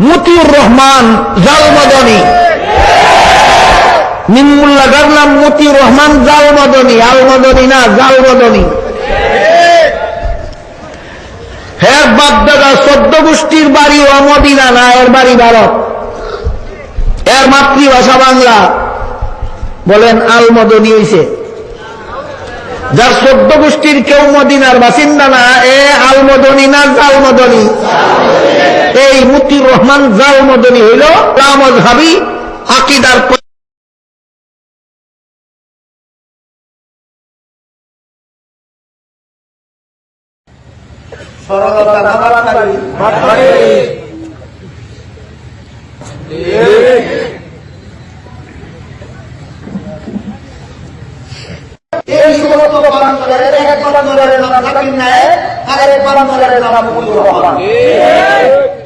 মতিউর রহমান জালমদনী। নিমুল্লাগার নাম মতিউর রহমান জালমদনী, আলমদনী না, জালমদনী। হ্যাঁ বাগদাদা চোদ্দ গোষ্ঠীর বাড়ি অমদিনা না, এর বাড়ি ভারত। এর মাতৃভাষা বাংলা। বলেন, আলমদনী হইছে। যার চোদ্দ গোষ্ঠীর কেউ মদিনার বাসিন্দা না, এ আলমদনী না, জালমদনী। এই মুতিউর রহমান জালমদনী হইল রামজ হাবি আকিদার এই বারান্দরের এক এক বারান্দরের নাম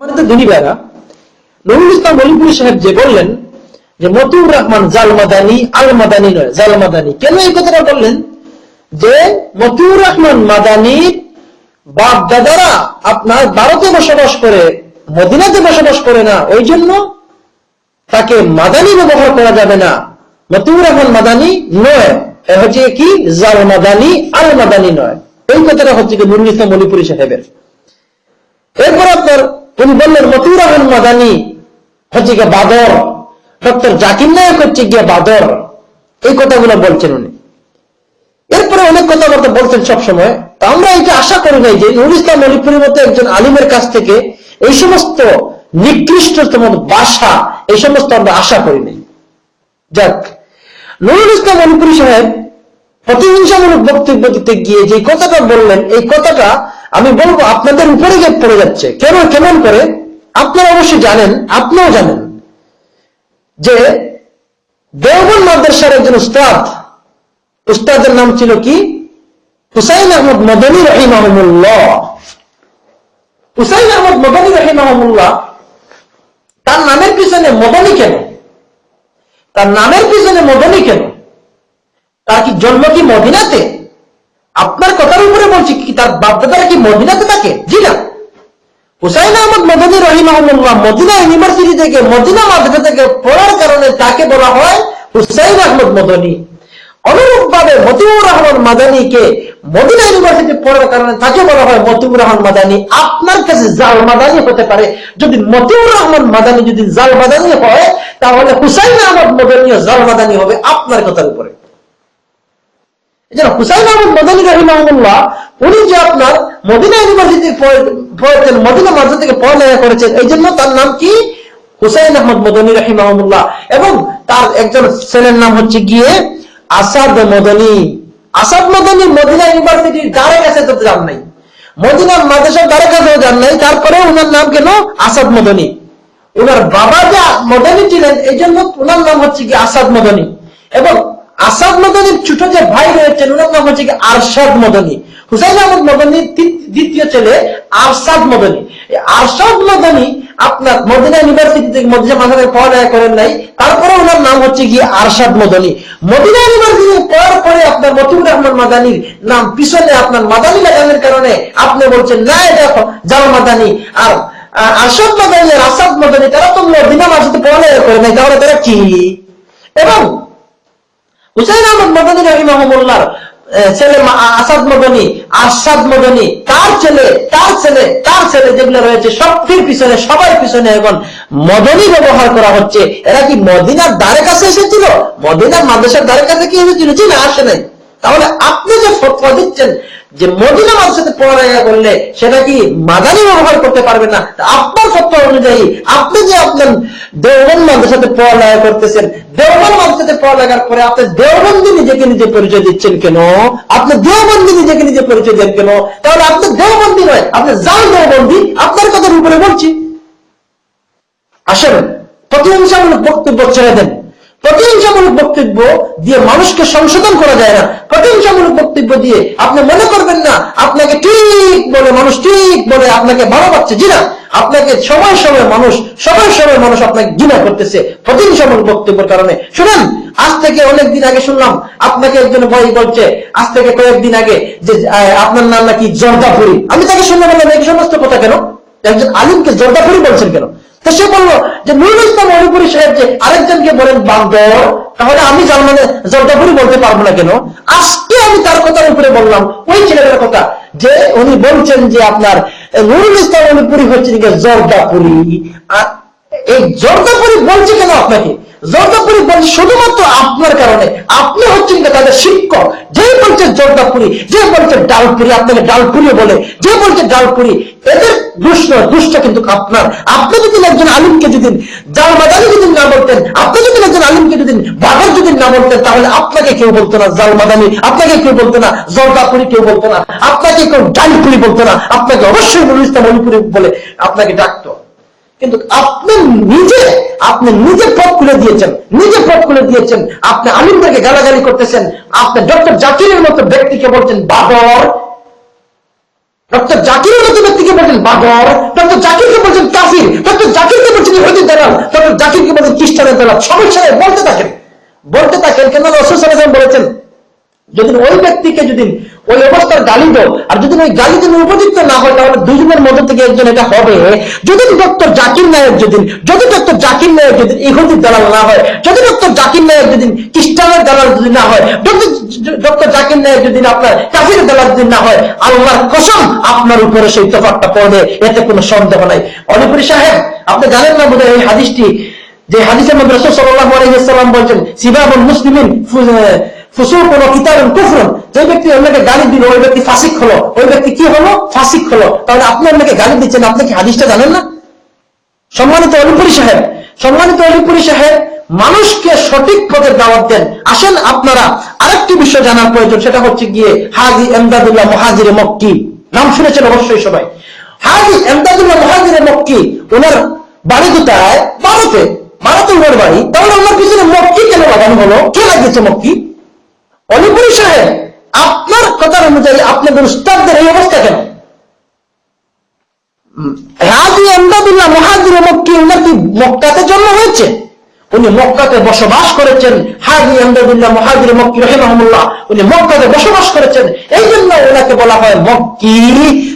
এই আপনার ভারতে বসবাস করে, মদিনাতে বসবাস করে না, ওই জন্য তাকে মাদানি ব্যবহার করা যাবে না। মতিউর রহমান মাদানি নয়, এ হচ্ছে কি? জাল মাদানি আল মাদানি নয়। ওই কথাটা হচ্ছে কি নুরুল ইসলাম সাহেবের। এরপর আপনার উনি বললেন, মতিউর রহমান মাদানি হচ্ছে গিয়ে বাদর, ডক্টর জাকির নায়ক হচ্ছে গিয়ে বাদর। এই কথাগুলো বলছেন উনি। এরপরে অনেক কথাবার্তা বলছেন সবসময়। তো আমরা এটা আশা করি নাই যে নুরুল ইসলাম অলিপুরের মতো একজন আলিমের কাছ থেকে এই সমস্ত নিকৃষ্টতম ভাষা এই সমস্ত আমরা আশা করি নাই। যাক, নুরুল ইসলাম অলিপুরি সাহেব প্রতিহিংসামূলক বক্তব্য দিতে গিয়ে যে কথাটা বললেন, এই কথাটা আমি বলব, আপনাদের উপরে পড়ে যাচ্ছে কেন কেমন করে, আপনারা অবশ্যই জানেন, আপনিও জানেন, যে দেওবন মাদ্রাসার একজন উস্তাদ, উস্তাদের নাম ছিল কি? হুসাইন আহমদ মদনী রহিমাহমুল্লাহ হুসাইন আহমদ মদনী রহিমাহমুল্লাহ তার নামের পিছনে মদনী কেন? তার নামের পিছনে মদনী কেন? তার কি জন্ম কি মদিনাতে? আপনার কথার উপরে বলছি কি, তার বাপদাদারা কি মদিনাতে থাকে? জি না। হুসাইন আহমদ মদনী রহিমাহুল্লাহ মদিনা ইউনিভার্সিটি থেকে মদিনা মাদ্রাসা থেকে পড়ার কারণে তাকে বলা হয় হুসাইন আহমদ মদনী। অনুরূপ ভাবে মতিউর রহমান মাদানীকে মদিনা ইউনিভার্সিটি পড়ার কারণে তাকে বলা হয় মতিউর রহমান মাদানী। আপনার কাছে জাল মাদানী হতে পারে। যদি মতিউর রহমান মাদানী যদি জাল মাদানী হয়, তাহলে হুসাইন আহমদ মদনী জাল মাদানী হবে আপনার কথার উপরে। এছাড়া হুসাইন আহমদ মদনী রহিমাহুল্লাহ, উনি যে আপনার মদিনা ইউনিভার্সিটি পড়েছেন, মদিনা মাদ্রাসা থেকে পড়ালেখা করেছেন এই জন্য তার নাম কি? হুসাইন আহমদ মদনী রহিমাহুল্লাহ। এবং তার একজন ছেলের নাম হচ্ছে গিয়ে আসাদ মদনী। আসাদ মদনী মদিনা ইউনিভার্সিটির দ্বারে কাছে তো যান নাই। মদিনা মাদ্রাসার দ্বারে কাছেও যান নাই তারপরে ওনার নাম কেন? আসাদ মদনী। ওনার বাবা যা মদনী ছিলেন এই জন্য ওনার নাম হচ্ছে কি আসাদ মদনী। এবং আসাদ মদনীর ছোট যে ভাই রয়েছেন ওনার নাম হচ্ছে আরশাদ মদনী। হুসাইন আহমদ মদনীর দ্বিতীয় ছেলে আরশাদ মদনী। আরশাদ মদনী আপনার মদিনা ইউনিভার্সিটি থেকে মদিনা মাথায় পড়ালেখা করেন নাই, তারপরে ওনার নাম হচ্ছে গিয়ে আরশাদ মদনী। মদিনা ইউনিভার্সিটি পড়ার পরে আপনার মতিউর রহমান মাদানির নাম পিছনে আপনার মাদানী লাগানোর কারণে আপনি বলছেন, না, এটা জাল মাদানী। আর আরশাদ মাদানী আর আসাদ মাদানী, তারা তো মদিনা মাঝে পড়ালেখা করে নাই, তাহলে তারা কি? এবং হুসাইন আহমদ মদনী রহিমাহমুল্লাহর আহ, ছেলে আসাদ মদনী আসাদ মদনী তার ছেলে তার ছেলে তার ছেলে যেগুলো রয়েছে সবটির পিছনে সবার পিছনে এখন মদনী ব্যবহার করা হচ্ছে। এরা কি মদিনার দ্বারে কাছে এসেছিল? মদিনার মাদ্রাসার দ্বারে কাছে কি এসেছিল? জি না আসে নাই। তাহলে আপনি যে ফতোয়া দিচ্ছেন যে মদিনা মাদ্রাসাতে পড়ালেখা করলে সেটা কি মাদানি ব্যবহার করতে পারবে না? আপনার ফতোয়া অনুযায়ী আপনি যে আপনার দেওবন মাদ্রাসাতে পড়ালেখা করতেছেন দেওবন মাদ্রাসাতে পড়ালেখার পরে আপনি দেওবন্দি নিজেকে নিজে পরিচয় দিচ্ছেন কেন? আপনি দেওবন্দি নিজেকে নিজে পরিচয় দেন কেন? তাহলে আপনি দেওবন্দি নয়, আপনি জাল দেওবন্দি, আপনার কথার উপরে বলছি। আসেন প্রতিহিংসামূলক বক্তব্য ছেড়ে দেন। প্রতিহিংসামূলক বক্তব্য দিয়ে মানুষকে সংশোধন করা যায় না। প্রতিহিংসামূলক বক্তব্য দিয়ে আপনি মনে করবেন না, আপনাকে ঠিক বলে মানুষ ঠিক বলে আপনাকে ভালো পাচ্ছে জি না, আপনাকে সময় সময় মানুষ, সময় সময় মানুষ আপনাকে ঘৃণা করতেছে প্রতিহিংসামূলক বক্তব্যের কারণে। শুনেন, আজ থেকে অনেক দিন আগে শুনলাম, আপনাকে একজন ভাই বলছে, আজ থেকে কয়েকদিন আগে যে আপনার নাম নাকি জর্দাপুরি। আমি তাকে শুনলাম এই সমস্ত কথা কেন? একজন আলিমকে জর্দাপুরি বলছেন কেন? তো সে বলল যে নুরুল ইসলাম অলিপুরি সাহেব যে আরেকজনকে বলেন বান্দর তাহলে আমি জার্মানে করে বলতে পারব না কেন? আজকে আমি তার কথার উপরে বললাম, ওই ছেলেটার কথা, যে উনি বলছেন যে আপনার নুরুল ইসলাম অলিপুরি হচ্ছে জর্দাপুরি আর এই জর্দাপুরি বলছে কেন আপনাকে? জর্দাপুরি বলছে শুধুমাত্র আপনার কারণে। আপনি হচ্ছেন তাদের শিক্ষক। যে বলছে জর্দাপুরি যে বলছে ডালপুরি, আপনাকে ডালপুরি বলে। যে বলছে ডালপুরি, এদের দুষ্ট দুষ্ট কিন্তু আপনার। আপনি যদি একজন আলিমকে যদি জাল মাদানি যদি না বলতেন, আপনি যদি একজন আলিমকে যদি বাবার যদি না বলতেন, তাহলে আপনাকে কেউ বলতো না জাল মাদানি আপনাকে কেউ বলতো না জর্দাপুরি, কেউ বলতো না। আপনাকে কেউ ডালপুরি বলতো না। আপনাকে অবশ্যই নুরুল ইসলাম বলে আপনাকে ডাকতো। কিন্তু আপনি নিজে আপনি নিজে পথ খুলে দিয়েছেন, নিজে পথ খুলে দিয়েছেন। আপনি আলিমদেরকে গালাগালি করতেছেন। আপনি ডক্টর জাকিরের মতো ব্যক্তিকে বলছেন বাবর ডক্টর জাকিরের মতো ব্যক্তিকে বলছেন বাবর ডক্টর জাকিরকে বলছেন, কাফির। ডক্টর জাকিরকে বলছেন ইহুদির ডক্টর জাকিরকে বলছেন, খ্রিস্টানের বলতে থাকেন। বলতে থাকেন কেন? রসুল সাল্লাল্লাহু বলেছেন, যদি ওই ব্যক্তিকে যদি ওই অবস্থার গালি দাও আর যদি ওই গালি যদি উপযুক্ত না হয়, তাহলে দুজনের মধ্যে থেকে একজন এটা হবে। যদি ডক্টর জাকির নায়ক যদি যদি ডক্টর জাকির নায়ক যদি ইহুদির দালাল না হয়, যদি ডক্টর জাকির নায়ক যদি খ্রিস্টানের দালাল যদি না হয় ডক্টর জাকির নায়ক যদি আপনার কাফির দালাল যদি না হয়, আল্লাহর কসম আপনার উপরে সেই তোফাকটা পড়বে। এতে কোনো সন্দেহ নাই। অলিপুরি সাহেব, আপনি জানেন না বোধহয় এই হাদিসটি? যে হাদিসের মধ্যে রসুল সাল্লাল্লাহু আলাইহি বলছেন, সিবাবুল মুসলিমিন ফু- ফুসুক হলো কিতাবুল কুফরুন। যে ব্যক্তি অন্যকে গালি দিল, ওই ব্যক্তি ফাসিক হলো। ওই ব্যক্তি কি হলো? ফাসিক হলো। তাহলে আপনি অন্যকে গালি দিচ্ছেন, আপনি কি হাদিসটা জানেন না? সম্মানিত অলিপুরি সাহেব, সম্মানিত অলিপুরি সাহেব, মানুষকে সঠিক পথে দাওয়াত দেন। আসেন আপনারা, আরেকটি বিষয় জানার প্রয়োজন, সেটা হচ্ছে গিয়ে হাজি এমদাদুল্লাহ মহাজিরে মক্কি। নাম শুনেছেন অবশ্যই সবাই। হাজি এমদাদুল্লাহ মহাজিরে মক্কি, ওনার বাড়ি কোথায়? ভারতে। ভারতে ওনার বাড়ি। তাহলে ওনার পিছনে মক্কি কেন লাগানো হলো? কে লাগিয়েছে মক্কি? অলিপুরি সাহেব, আপনার কথার অনুযায়ী আপনাদের উস্তাদদের এই অবস্থা কেন? হাজি আমদাদুল্লাহ মহাজির মক্কি মক্কাতে জন্ম হয়েছে? উনি মক্কাতে বসবাস করেছেন। হাজি আমদাদুল্লাহ মহাজির মক্কি উনি মক্কাতে বসবাস করেছেন। এই জন্য ওনাকে বলা হয় মক্কি।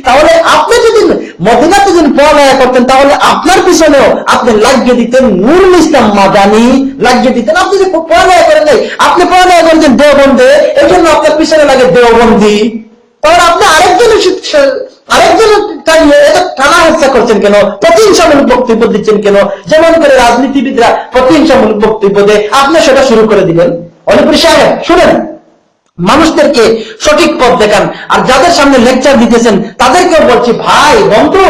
তাহলে আপনি যদি মদিনাতে যদি পড়ালেখা করতেন, তাহলে আপনার পিছনেও আপনি লাগিয়ে দিতেন নুরুল ইসলাম মাদানি। লাগিয়ে দিতেন। আপনি যে পড়ালেখা করেন নাই, আপনি পড়ালেখা করেছেন দেওবন্দে, এই জন্য আপনার পিছনে লাগে দেওবন্দি। তাহলে আপনি আরেকজনের আরেকজনের টানা করছেন কেন? প্রতিহিংসামূলক বক্তব্য দিচ্ছেন কেন? যেমন করে রাজনীতিবিদরা প্রতিহিংসামূলক বক্তব্য দেয়। আপনি সেটা শুরু করে দিবেন অলিপুরি সাহেব, শুনেন। মানুষদেরকে সঠিক পথ দেখান। আর যাদের সামনে লেকচার দিতেছেন, তাদেরকেও বলছি, ভাই, বন্ধু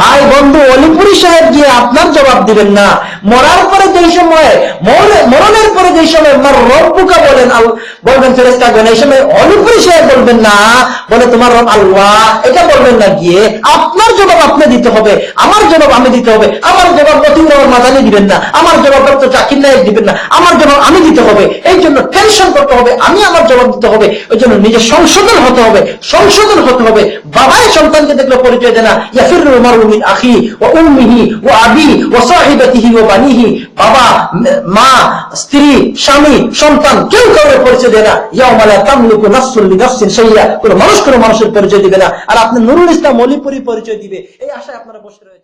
ভাই বন্ধু, অলিপুরি সাহেব গিয়ে আপনার জবাব দিবেন না। মরার পরে যেই সময় মরণের পরে যেই সময় আমার রব্বুকা বলেন বলবেন ফেরেস্তা গণ, এই সময় অলিপুরি সাহেব বলবেন না। বলে, তোমার রব আল্লাহ। এটা বলবেন না গিয়ে, আপনার জবাব আপনি দিতে হবে। আমার জবাব আমি দিতে হবে। আমার জবাব মতিউর রহমান মাদানি দিবেন না। আমার জবাব ডক্টর জাকির নায়ক দিবেন না। আমার জবাব আমি দিতে হবে। এই জন্য টেনশন করতে হবে। আমি আমার জবাব দিতে হবে। ওই জন্য নিজের সংশোধন হতে হবে। সংশোধন হতে হবে। বাবাই সন্তানকে দেখলে পরিচয় দেয় না। ইয়াফিরু মারু ওয়া আবি ওয়া সাহিবাতিহি ওয়া বানিহি বাবা, মা, স্ত্রী, স্বামী, সন্তান, কেউ কাউকে পরিচয় দেয় না। ইয়াউমা লা তামলিকু নাফসুন লিনাফসিন শাইয়া কোন মানুষ কোনো মানুষের পরিচয় দিবে না। আর আপনি নুরুল ইসলাম মলিপুরি পরিচয় দিবে। এই আশায় আপনারা বসে রয়েছেন।